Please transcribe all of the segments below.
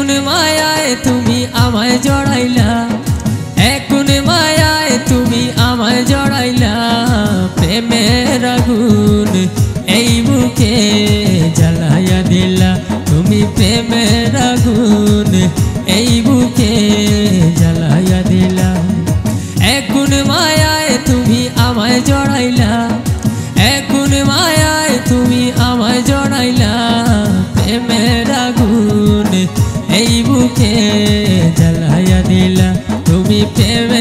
মায়ায় তুমি আমায় জড়াইলা। এখন মায়ায় তুমি আমায় জড়াইলা। প্রেমের আগুন এই বুকে জ্বালাইয়া দিলা। তুমি প্রেমের আগুন এই বুকে জ্বালাইয়া দিলা। এখন মায়ায় তুমি আমায় জড়াইলা। এখন মায়ায় এই বুকে জ্বালাইয়া দিলা তুমি প্রেমের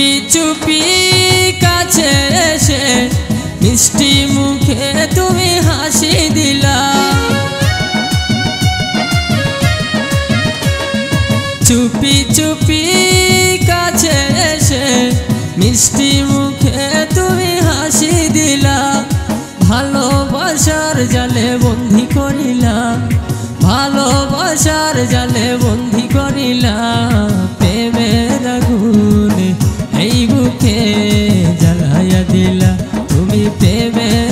চুপি চুপি কাছে এসে মিষ্টি মুখে তুমি হাসি দিলা। চুপি চুপি কাছে এসে মিষ্টি মুখে তুমি হাসি দিলা। ভালোবাসার জালে বন্দি করিলা ভালোবাসার জালে বন্দি করিলা জ্বালাইয়া দিলা তুমি প্রেমের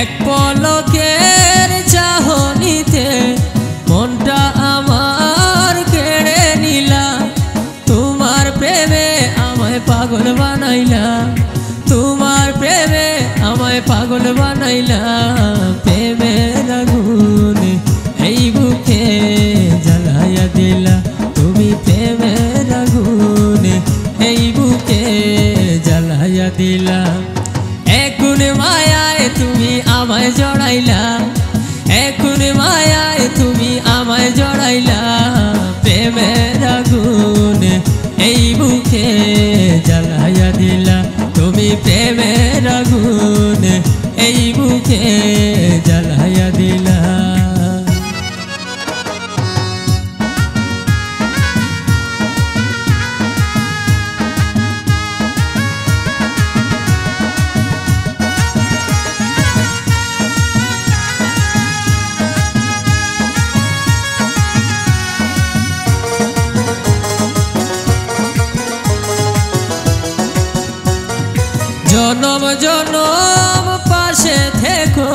এক পলকের চাহনিতে মনটা আমার কেড়ে নিলা। তোমার প্রেমে আমায় পাগল বানাইলা। তোমার প্রেমে আমায় পাগল বানাইলা। প্রেমের জ্বালাইয়া দিলা। তুমি প্রেমের আগুন এই বুকে জনম জনম পাশে থেকো।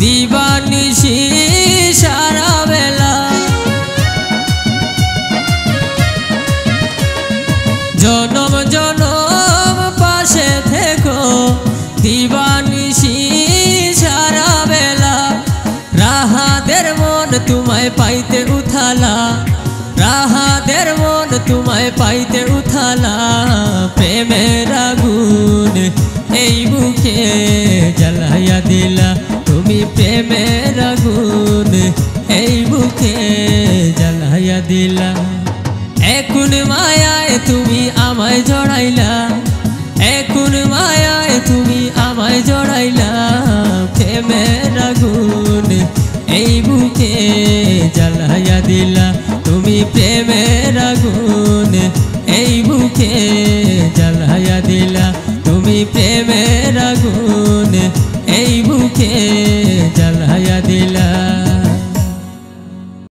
দিবানিশি সারা বেলা জনম জনম পাশে থেকো। দিবানিশি সারা বেলা রাহাদের মন তোমায় পাইতে উঠালা রাহাদের মন তোমায় পাইতে উঠালা প্রেমের এই বুকে জ্বালাইয়া দিলা। এখন মায়ায় তুমি আমায় জড়াইলা। এখন মায়ায় তুমি আমায় জড়াইলা। প্রেমের আগুন এই বুকে জ্বালাইয়া দিলা। তুমি প্রেমের আগুন এই বুকে জ্বালাইয়া দিলা। তুমি প্রেমের আগুন এই বুকে জ্বালাইয়া দিলা।